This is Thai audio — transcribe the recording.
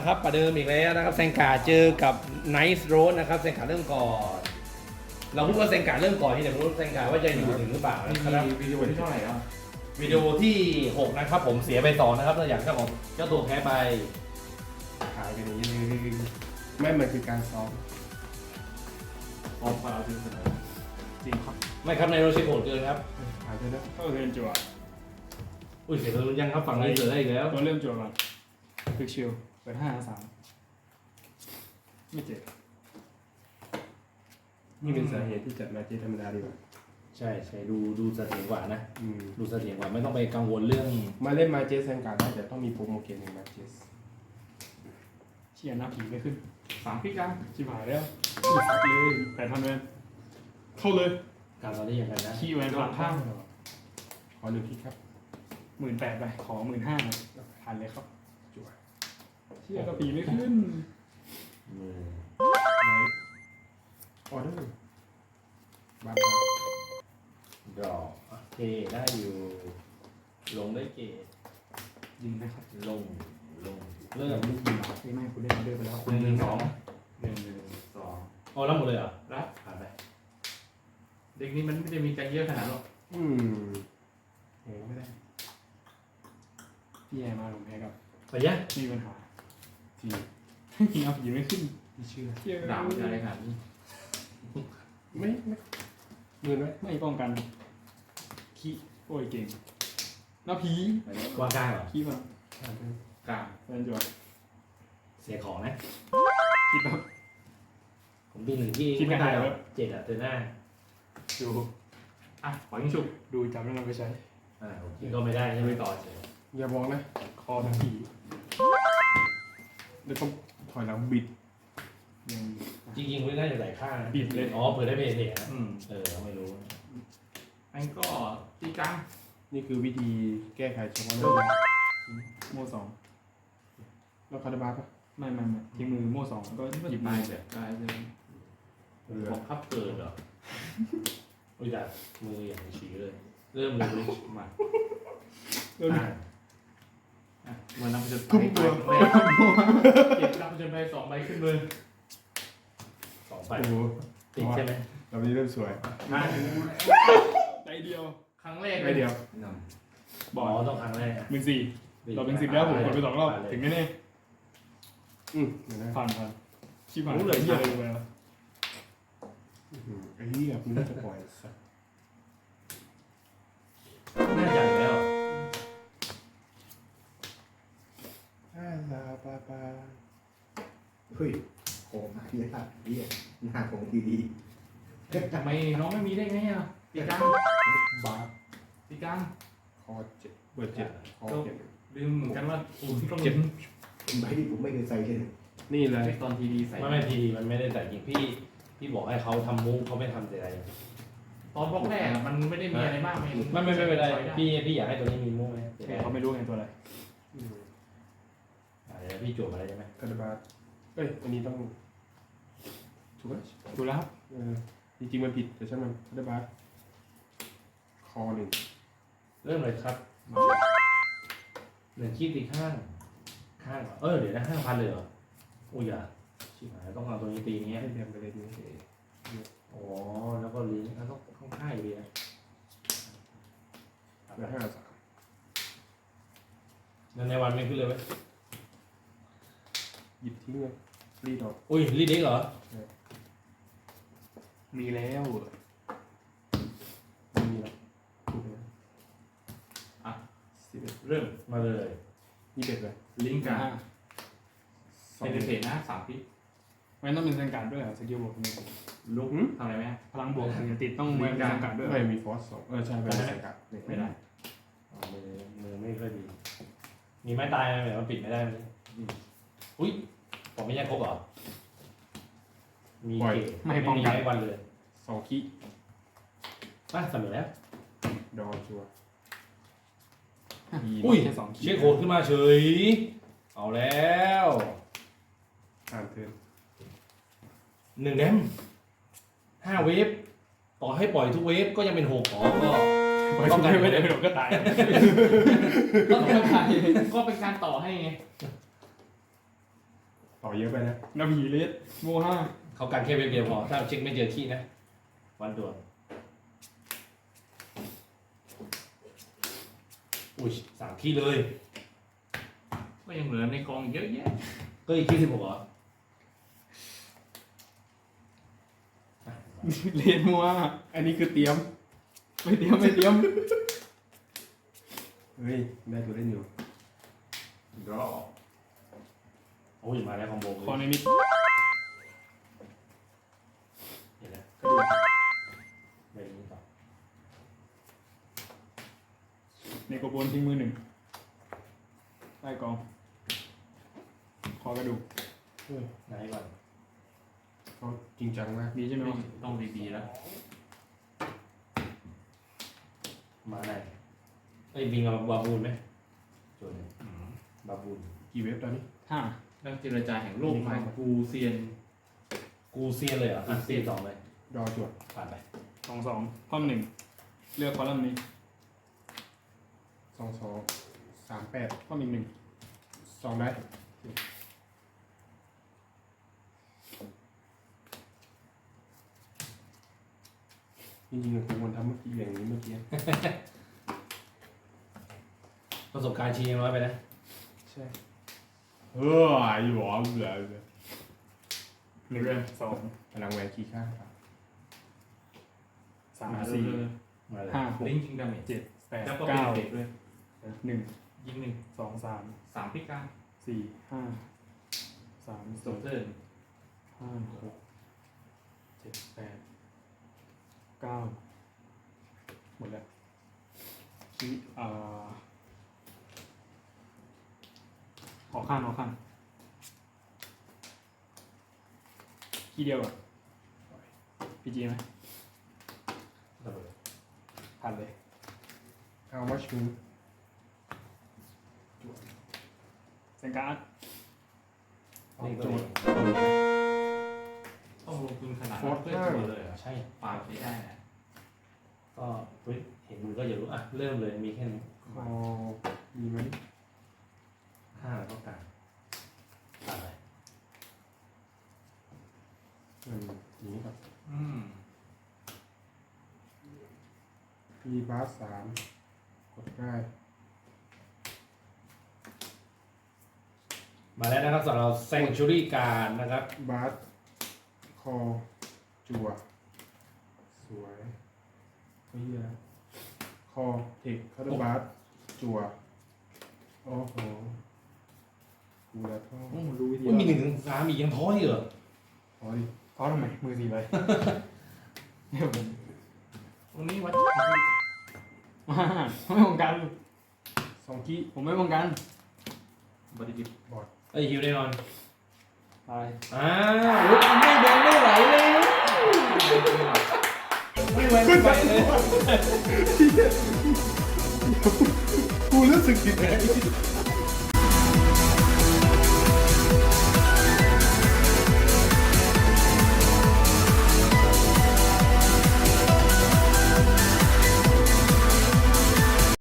นะครับประเดิมอีกแล้วนะครับแซงกาเจอกับไนท์โรสนะครับแซงกาเริ่มก่อนเราพูดว่าแซงกาเริ่มก่อนที่แต่ไม่รู้แซงกาว่าจะอยู่ถึงหรือเปล่ามีนะครับวิดีโอที่เท่าไหร่แล้ววิดีโอที่ 6 นะครับผมเสียไปสองนะครับตัวอย่างเจ้าของเจ้าตัวแพ้ไปขายกันอย่างนี้เลยไม่มันคือการซ้อมออกมาเอาจริงจริงครับไม่ครับในโรชิโกดเกินครับขายด้วยนะก็เริ่มจั่วอุ้ยเสียงรุนยังครับฝั่งนี้เสือได้อีกแล้วตัวเริ่มจั่วก่อนฟิกชิล เปิดห้าสามไม่เจ็บนี่เป็นสาเหตุที่จัดมาเจธรรมดาดีกว่าใช่ใช่ดูดูเสถียรกว่านะ อืมดูเสถียรกว่าไม่ต้องไปกังวลเรื่อง มาเล่นมาเจสแซงการ์ดได้แต่ต้องมีโปรโมเกนหนึ่งมาเจสเชียร์หน้าผีไม่ขึ้นสามพิกกันชิบหายแล้วอีสักเลยแปดพันแวนเข้าเลยการตอนนี้ยังไงนะขี้แวนพลังข้างขอหนึ่งทีครับหมื่นแปดไปขอหมื่นห้าพันเลยครับจั่ว เชียร์ก็ปีไม่ขึ้นมือไว้ออเดอร์บาร์ดอกโอเคได้อยู่ ลงได้เกตยิงนะครับลง ลง เริ่มไม่ไม่คุณเล่นมาเดินไปแล้วหนึ่งหนึ่งสองหนึ่งหนึ่งสองอ๋อรับหมดเลยเหรอรับผ่านไปเด็กนี้มันไม่ได้มีใจเยอะขนาดหรอกอืมเห็นไม่ได้พี่แย่มากผมแพ้กับไปยะมีปัญหา ทียิงเอาผีไม่ขึ้นไม่เชื่อเชียร์ด่ามันจะอะไรขนาดนี้ไม่ไม่มือไหมไม่ป้องกันขี้โอ้ยเก่งหน้าผีวางกลางเหรอขี้มาผ่านไปกลางเล่นจั่วเสียของนะคิดแบบผมปีหนึ่งที่คิดไม่ไม่ได้หรได้อแล้กวเจ็ดอะเตือนหน้าดูอะขอยิงฉุบดูจำแล้วเราไปใช้อ่าผมคิดก็ไม่ได้ใช่ไหมไม่ต่อเฉยอย่าบอกนะ คอทั้งผี แล้วต้องถอยหลังบิดยังจริงๆไม่ได้จะหลายข้างนะบิดเลย อ๋อเปิดได้เพย์เทนะอืมเออไม่รู้ อันก็ตีกลางนี่คือวิธีแก้ไขเฉพาะหน้าโม่สองแล้วคาร์ดบาร์ปะไม่ไม่ไม่ทิ้งมือโม่สองแล้วก็หหยิยิบบมืมาอเสร็จได้เลยเรือบอกพับเกิดเหรออุ้ยแต่มืออย่างฉีเลย เริ่มเลยรู้มาเอออ่าอะ เหมือนนำไปจนทุ่มตัวไปเก็บนำไปจนไปสองใบขึ้นมือสองไฟโอ้โหติดใช่ไหมเรานี้เริ่มสวยอะใจเดียว ครั้งแรกไม่เดียวบอ๋ออลต้องครั้งแรกอะหมื่นสี่เราเป็นสิบแล้วผมกดไปสองรอบ ถึงแน่อืมเดี๋ยวนะๆผ่านผ่านชิบหายรู้เลยเหี้ยอะไรไปแล้วอื้อหือไอ้เหี้ยมึงน่าจะปล่อยสัก ฮ้ยของหายากเรียกหน้าของดีดีทำไมน้องไม่มีได้ไงอะตีกลางบาร์ตีกลางคอเจ็ดเบอร์เจ็ดคอเจ็ดลืมเหมือนกันว่าอูต้องเจ็ดเป็นใบที่ผมไม่เคยใส่ใช่ไหมนี่เลยตอนทีดีใส่ไม่ไม่ทีมันไม่ได้แต่จริงพี่พี่บอกให้เขาทำมุ้งเขาไม่ทำแต่อะไรตอนบล็อกแรกอะมันไม่ได้มีอะไรมากไม่ไม่ไม่ไม่เป็นไรพี่พี่อยากให้ตัวนี้มีมุ้งไหมแต่เขาไม่รู้ไงตัวอะไรอืมอ่าเดี๋ยวพี่จวบอะไรใช่ไหมคาร์ดบาร์เอ้ยอันนี้ต้องถูกไหมดูแล้วครับเออจริงๆมันผิดแต่ช่างมันคาร์ดบาร์คอหนึ่งเริ่มเลยครับหนึ่งคีบตีข้าง ข้างเหรอเออเดี๋ยวนะห้าพันเลยเหรออุ้ยอย่าชิบหายต้องเอาตัวนี้ตีนี้ให้แบมไปเลยนี่อ๋อแล้วก็ลิ้นแล้วก็ข้างข้างอยู่ดีนะเหลือห้าสามในในวันไม่ขึ้นเลยเว้ยหยิบทิ้งเลย รีดออกอุ้ยรีดเด็กเหรอ มีแล้วไม่มีหรอกถูกไหมอะ สิบเอ็ดเริ่มมาเลยยี่สิบเอ็ดเลยลิงก์กลางอ่าสองเป็นเศษนะสามพิษไม่ต้องเป็นสังกัดด้วยเหรอสกิลบวกหนึ่งลุกทำอะไรไหมพลังบวกถึงจะติดต้องเป็นสังกัดด้วยเหรไม่อมีฟอสสองเออใช่ไม่มีสังกัดไม่ได้อ๋อมือมือไม่ค่อยดี มีไม้ตายไหมแบบว่าปิดไม่ได้ไหมอุ้ยผม ไม่แยกครบเหรอ มีเกตไม่มีไม้วันเลยสองคีป่ะเสมอแล้ว ดอชัวร์อุ้ย แค่สองขีดเช็คโหดขึ้นมาเฉย เอาแล้วอ่านเทิร์นหนึ่งแดมห้าเวฟ ต่อให้ปล่อยทุกเวฟก็ยังเป็นหกอ๋อก็ไปชุดไม่ได้ไม่โดนก็ตาย ก็ต้องไปก็เป็นการต่อให้ไง ต่อเยอะไปนะนาผีเลสโมห้าเขาการแค่เว็บเดียวพอ ถ้าเช็คไม่เจอขี้นะ วันด่วนอุ้ยสามขี้เลย ก็ยังเหลือในกองอีกเยอะแยะ ก็อีกขี้สิบหกเหรออะเลสโมห้าอันนี้คือเตรียม ไม่เตรียมไม่เตรียม เฮ้ย ได้ตัวเล่นอยู่รอ โอ้ยมาแล้วคอมโบคอในมิดเห็นแล้วไปนี้ต่อในโกโบนทิ้งมือหนึ่งใต้กอง คอกระดูกไหนก่อนเขาจริงจังมากดีใช่ไหมวะต้องดีๆแล้ว มาไหนไอ้ยบิงกับบาบูนไหมจนบาบูนกี่เว็บตอนนี้ห้า นักเจรจาแห่งโลกมากูเซียน กูเซียนเลยเหรออะเซียนสองเลยรอจวดผ่านไปสองสองคอมหนึ่งเลือกคอลัมน์นี้สองสองสามแปดคอมอีกหนึ่งสองได้จริงๆอะกูควรทำเมื่อกี้อย่างนี้เมื่อกี้ ประสบการณ์ชียังน้อยไปนะ ใช่ เอออยู่หรอเบื่อเบื่อหนึ่งสองพลังแหวนขี้ข้างครับสามมาสี่เรื่อยมาเลยห้าหๆกลิงก์ยิงดาเมจเจ็ดแปดแล้วก็เป็นเก้าเด็กด้วยหนึ่งยิงหนึ่งสองสามสามพิการสี่ห้าสามโซสี่เซอร์ห้าหกเจ็ดแปดเก้าหมดแล้วชีอ่า ออกข้างออกข้างขี้เดียวอะพีจีไหมระเบิดผ่านเลย เอามาชูเซนการ์ดนี่ก็โจเลทยย์ต้องลงทุนขนาดนั้นเพื่อตัวเลยเหรอใช่ปาดไม่ได้นะก็เฮ้ยเห็นมือก็อย่ารู้อะ เริ่มเลยมีแค่นี้ คอมีไหม ห้าแล้วก็กลางผ่านไปอืมอย่างนี้ครับอืมมีบาสสามกดได้มาแล้วนะครับสำหรับแซงชูรี่การนะครับ บาสคอจัวสวยเฮียคอเทคคาร์บาสจัวโอ้โห กูแล้วท่อโอ้รู้วิธีอุ้ยมีหนึ่งถึงสามอีกยังท้ออีกเหรอพอดิเขาทำไมมือสีเลยเนี่ยผมตรงนี้วัดมาไม่ป้องกันสองกี้ผมไม่ป้องกันบริบิตบอดเอ้ยฮิวแน่นอนตายอ้าวอุ๊ยไม่เดินไม่ไหวเลยไม่ไหวไม่ไหวเลยกูรู้สึกผิดเลย